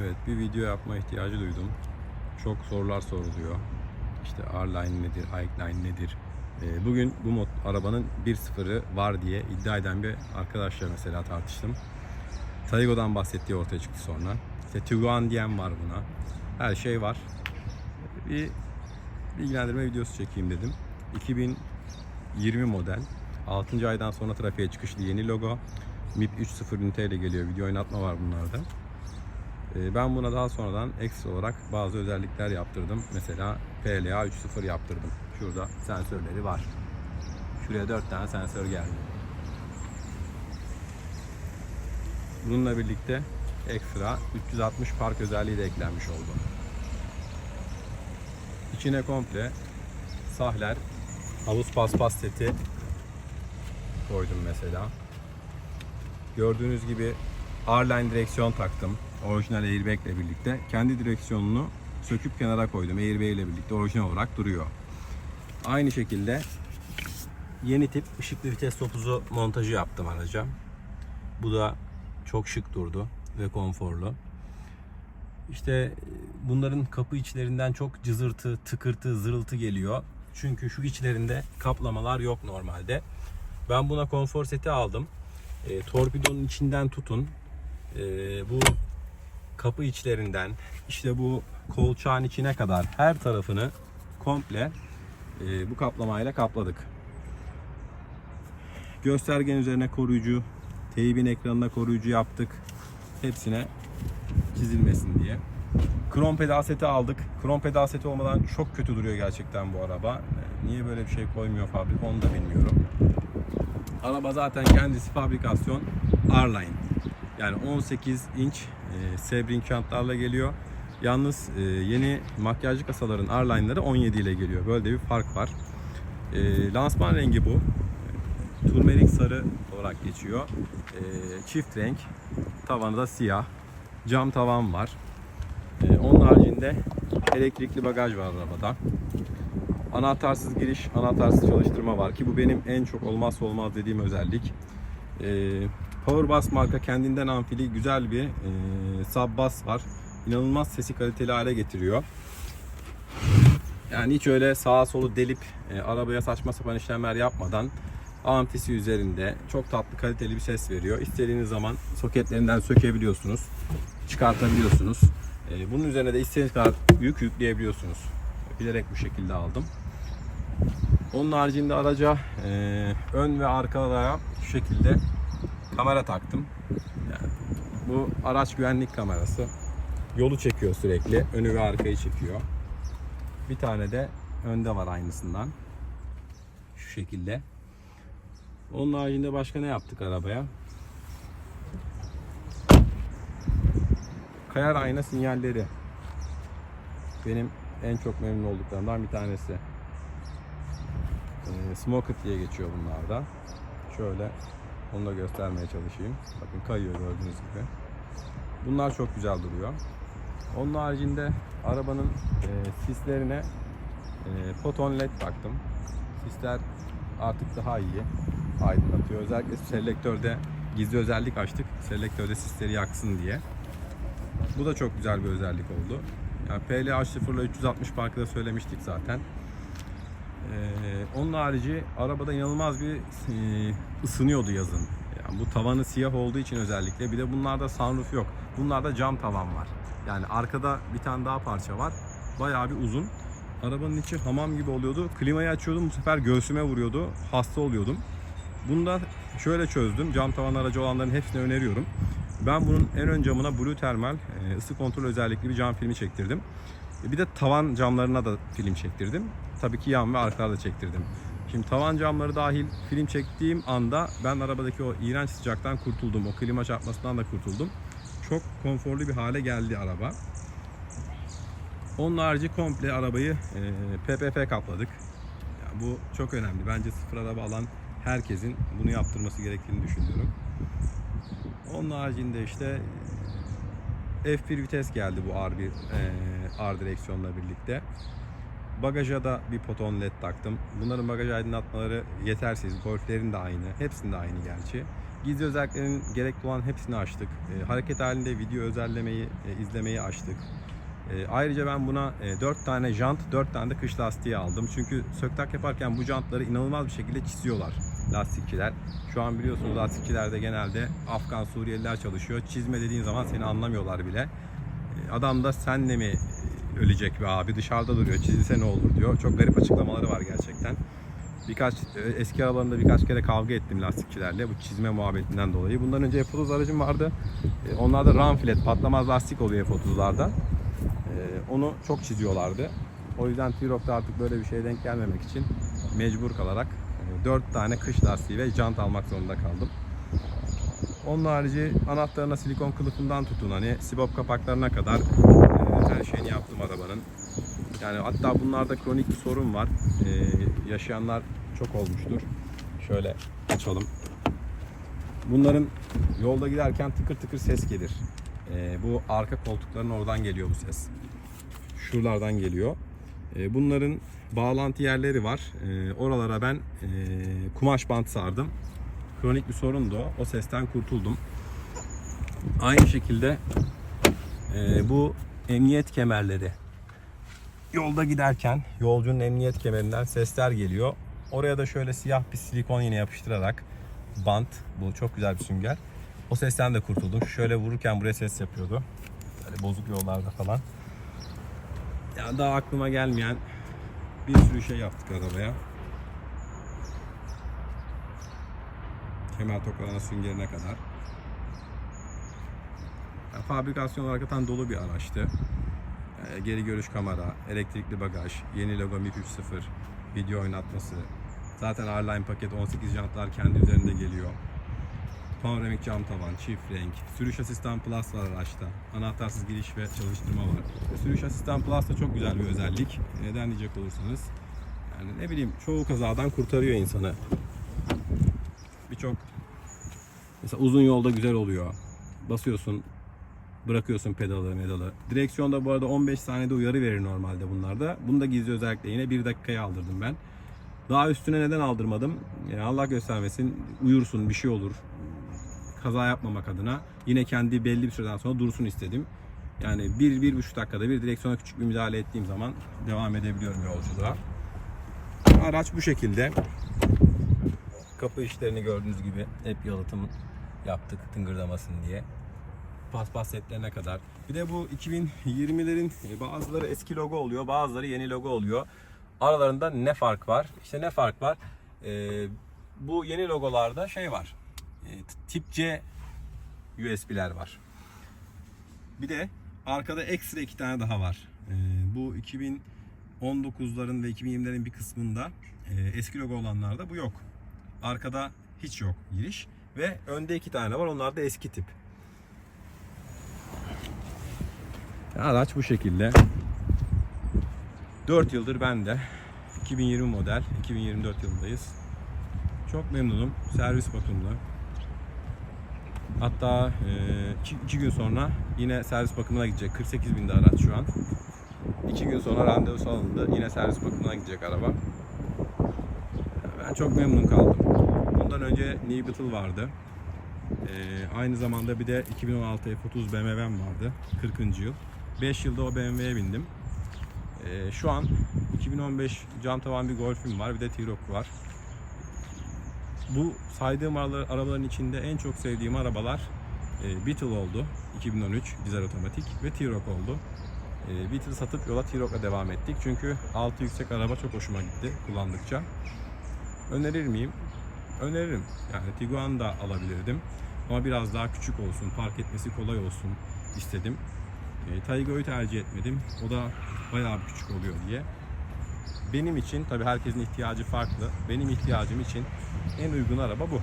Evet bir video yapma ihtiyacı duydum. Çok sorular soruluyor. İşte R-Line nedir, Hike-Line nedir? Ee, Bugün bu mod, arabanın 1.0'ı var diye iddia eden bir arkadaşla mesela tartıştım. Taygo'dan bahsettiği ortaya çıktı sonra. İşte Tiguan diyen var buna. Her şey var. Bir bilgilendirme videosu çekeyim dedim. 2020 model. 6. aydan sonra trafiğe çıkışlı yeni logo. MIP 3.0 üniteyle geliyor. Video oynatma var bunlarda. Ee, Ben buna daha sonradan ekstra olarak bazı özellikler yaptırdım. Mesela PLA 3.0 yaptırdım. Şurada sensörleri var. Şuraya 4 tane sensör geldi. Bununla birlikte ekstra 360 park özelliği de eklenmiş oldu. İçine komple sahler, havuz paspas seti koydum mesela. Gördüğünüz gibi R-Line direksiyon taktım. Orijinal airbag ile birlikte. Kendi direksiyonunu söküp kenara koydum. Airbag ile birlikte orijinal olarak duruyor. Aynı şekilde yeni tip ışıklı vites topuzu montajı yaptım araca. Bu da çok şık durdu ve konforlu. İşte bunların kapı içlerinden çok cızırtı, tıkırtı, zırıltı geliyor. Çünkü şu içlerinde kaplamalar yok normalde. Ben buna konfor seti aldım. E, torpidonun içinden tutun. e, bu kapı içlerinden işte bu kolçağın içine kadar her tarafını komple e, bu kaplamayla kapladık. Göstergen üzerine koruyucu, teybin ekranına koruyucu yaptık. Hepsine çizilmesin diye. Krom pedal seti aldık. Krom pedal seti olmadan çok kötü duruyor gerçekten bu araba. E, Niye böyle bir şey koymuyor fabrika onu da bilmiyorum. Araba zaten kendisi fabrikasyon R-Line. Yani 18 inç e, Sebring jantlarla geliyor. Yalnız e, yeni makyajlı kasaların R-Line'ları 17 ile geliyor. Böyle de bir fark var. E, lansman rengi bu. Turmerik sarı olarak geçiyor. E, çift renk. Tavanı da siyah. Cam tavan var. E, onun haricinde elektrikli bagaj var arabada. Anahtarsız giriş, anahtarsız çalıştırma var ki bu benim en çok olmazsa olmaz dediğim özellik. Ee, Powerbass marka kendinden amfili güzel bir e, sub var. İnanılmaz sesi kaliteli hale getiriyor. Yani hiç öyle sağa solu delip e, arabaya saçma sapan işlemler yapmadan amfisi üzerinde çok tatlı kaliteli bir ses veriyor. İstediğiniz zaman soketlerinden sökebiliyorsunuz, çıkartabiliyorsunuz. E, bunun üzerine de istediğiniz kadar yük yükleyebiliyorsunuz. Bilerek bu şekilde aldım. Onun haricinde araca e, ön ve arkalara şu şekilde kamera taktım. Bu araç güvenlik kamerası. Yolu çekiyor sürekli. Önü ve arkayı çekiyor. Bir tane de önde var aynısından. Şu şekilde. Onun haricinde başka ne yaptık arabaya? Kayar ayna sinyalleri. Benim en çok memnun olduklarımdan bir tanesi. Ee, Smoker diye geçiyor bunlarda. Şöyle onu da göstermeye çalışayım. Bakın kayıyor gördüğünüz gibi. Bunlar çok güzel duruyor. Onun haricinde arabanın e, sislerine e, foton led taktım. Sisler artık daha iyi aydınlatıyor. Özellikle selektörde gizli özellik açtık. Selektörde sisleri yaksın diye. Bu da çok güzel bir özellik oldu. Yani PLH0 ile 360 parkı da söylemiştik zaten. Ee, onun harici arabada inanılmaz bir e, ısınıyordu yazın. Yani bu tavanı siyah olduğu için özellikle. Bir de bunlarda sunroof yok. Bunlarda cam tavan var. Yani arkada bir tane daha parça var. Bayağı bir uzun. Arabanın içi hamam gibi oluyordu. Klimayı açıyordum bu sefer göğsüme vuruyordu. Hasta oluyordum. Bunu da şöyle çözdüm. Cam tavan aracı olanların hepsine öneriyorum. Ben bunun en ön camına Blue Thermal e, ısı kontrol özellikli bir cam filmi çektirdim. Bir de tavan camlarına da film çektirdim. Tabii ki yan ve arkalarda çektirdim. Şimdi tavan camları dahil film çektiğim anda ben arabadaki o iğrenç sıcaktan kurtuldum. O klima çarpmasından da kurtuldum. Çok konforlu bir hale geldi araba. Onun harici komple arabayı e, PPF kapladık. Yani bu çok önemli. Bence sıfır araba alan herkesin bunu yaptırması gerektiğini düşünüyorum. Onun haricinde işte F1 vites geldi bu R1 e, R direksiyonla birlikte. Bagaja da bir poton led taktım. Bunların bagaj aydınlatmaları yetersiz. Golflerin de aynı. Hepsinde aynı gerçi. Gizli özelliklerin gerekli olan hepsini açtık. E, hareket halinde video özellemeyi, e, izlemeyi açtık. E, ayrıca ben buna e, 4 tane jant, 4 tane de kış lastiği aldım. Çünkü söktak yaparken bu jantları inanılmaz bir şekilde çiziyorlar lastikçiler. Şu an biliyorsunuz lastikçilerde genelde Afgan Suriyeliler çalışıyor. Çizme dediğin zaman seni anlamıyorlar bile. E, Adam da senle mi e, ölecek be abi dışarıda duruyor çizilse ne olur diyor. Çok garip açıklamaları var gerçekten. Birkaç e, eski aralarında birkaç kere kavga ettim lastikçilerle bu çizme muhabbetinden dolayı. Bundan önce F30 aracım vardı. E, Onlarda run flat patlamaz lastik oluyor F30'larda. E, Onu çok çiziyorlardı. O yüzden T-Rock'ta artık böyle bir şeye denk gelmemek için mecbur kalarak 4 tane kış lastiği ve jant almak zorunda kaldım. Onun harici anahtarına silikon kılıfından tutun hani sibop kapaklarına kadar e, her şeyini yaptım arabanın. Yani hatta bunlarda kronik bir sorun var. E, yaşayanlar çok olmuştur. Şöyle açalım. Bunların yolda giderken tıkır tıkır ses gelir. E, bu arka koltukların oradan geliyor bu ses. Şuralardan geliyor. E, bunların bağlantı yerleri var. E, oralara ben e, kumaş bant sardım. Kronik bir sorundu o. Sesten kurtuldum. Aynı şekilde bu emniyet kemerleri yolda giderken yolcunun emniyet kemerinden sesler geliyor. Oraya da şöyle siyah bir silikon yine yapıştırarak bant bu çok güzel bir sünger. O sesten de kurtuldum. Şöyle vururken buraya ses yapıyordu. Böyle bozuk yollarda falan. Ya daha aklıma gelmeyen bir sürü şey yaptık arabaya. Kemer tokalarına süngerine kadar. Ya, fabrikasyon olarak dolu bir araçtı. Ee, geri görüş kamera, elektrikli bagaj, yeni logo MIP 3.0, video oynatması. Zaten R-Line paket 18 jantlar kendi üzerinde geliyor. Panoramik cam tavan, çift renk, sürüş asistan plus var araçta. Anahtarsız giriş ve çalıştırma var. Sürüş asistan plus da çok güzel bir özellik. Neden diyecek olursanız. Yani ne bileyim çoğu kazadan kurtarıyor insanı. Birçok mesela uzun yolda güzel oluyor. Basıyorsun bırakıyorsun pedalı medalı. Direksiyonda bu arada 15 saniyede uyarı verir normalde bunlarda. Bunu da gizli özellikle yine 1 dakikaya aldırdım ben. Daha üstüne neden aldırmadım? Yani Allah göstermesin uyursun bir şey olur. Kaza yapmamak adına yine kendi belli bir süreden sonra dursun istedim. Yani 1-1,5 dakikada bir direksiyona küçük bir müdahale ettiğim zaman devam edebiliyorum yolculuğa. Araç bu şekilde. Kapı işlerini gördüğünüz gibi hep yalıtım yaptık tıngırdamasın diye paspas setlerine kadar. Bir de bu 2020'lerin bazıları eski logo oluyor, bazıları yeni logo oluyor. Aralarında ne fark var? İşte ne fark var? Ee, bu yeni logolarda şey var. E, tip C USB'ler var. Bir de arkada ekstra iki tane daha var. Ee, bu 2019'ların ve 2020'lerin bir kısmında e, eski logo olanlarda bu yok. Arkada hiç yok giriş ve önde iki tane var. Onlar da eski tip. Araç bu şekilde. 4 yıldır bende. 2020 model. 2024 yılındayız. Çok memnunum. Servis bakımlı. Hatta 2 gün sonra yine servis bakımına gidecek. 48 binde araç şu an. 2 gün sonra randevu alındı. Yine servis bakımına gidecek araba. Ben çok memnun kaldım. Bundan önce New Beetle vardı. Ee, aynı zamanda bir de 2016 F30 BMW'm vardı. 40. yıl. 5 yılda o BMW'ye bindim. Ee, şu an 2015 cam tavan bir Golf'üm var. Bir de T-Roc var. Bu saydığım arabaların içinde en çok sevdiğim arabalar e, Beetle oldu. 2013 dizel otomatik ve T-Roc oldu. E, Beetle satıp yola T-Roc'la devam ettik. Çünkü altı yüksek araba çok hoşuma gitti kullandıkça. Önerir miyim? Öneririm. Yani Tiguan da alabilirdim. Ama biraz daha küçük olsun, park etmesi kolay olsun istedim. E, Taygo'yu tercih etmedim. O da bayağı küçük oluyor diye. Benim için, tabii herkesin ihtiyacı farklı. Benim ihtiyacım için en uygun araba bu.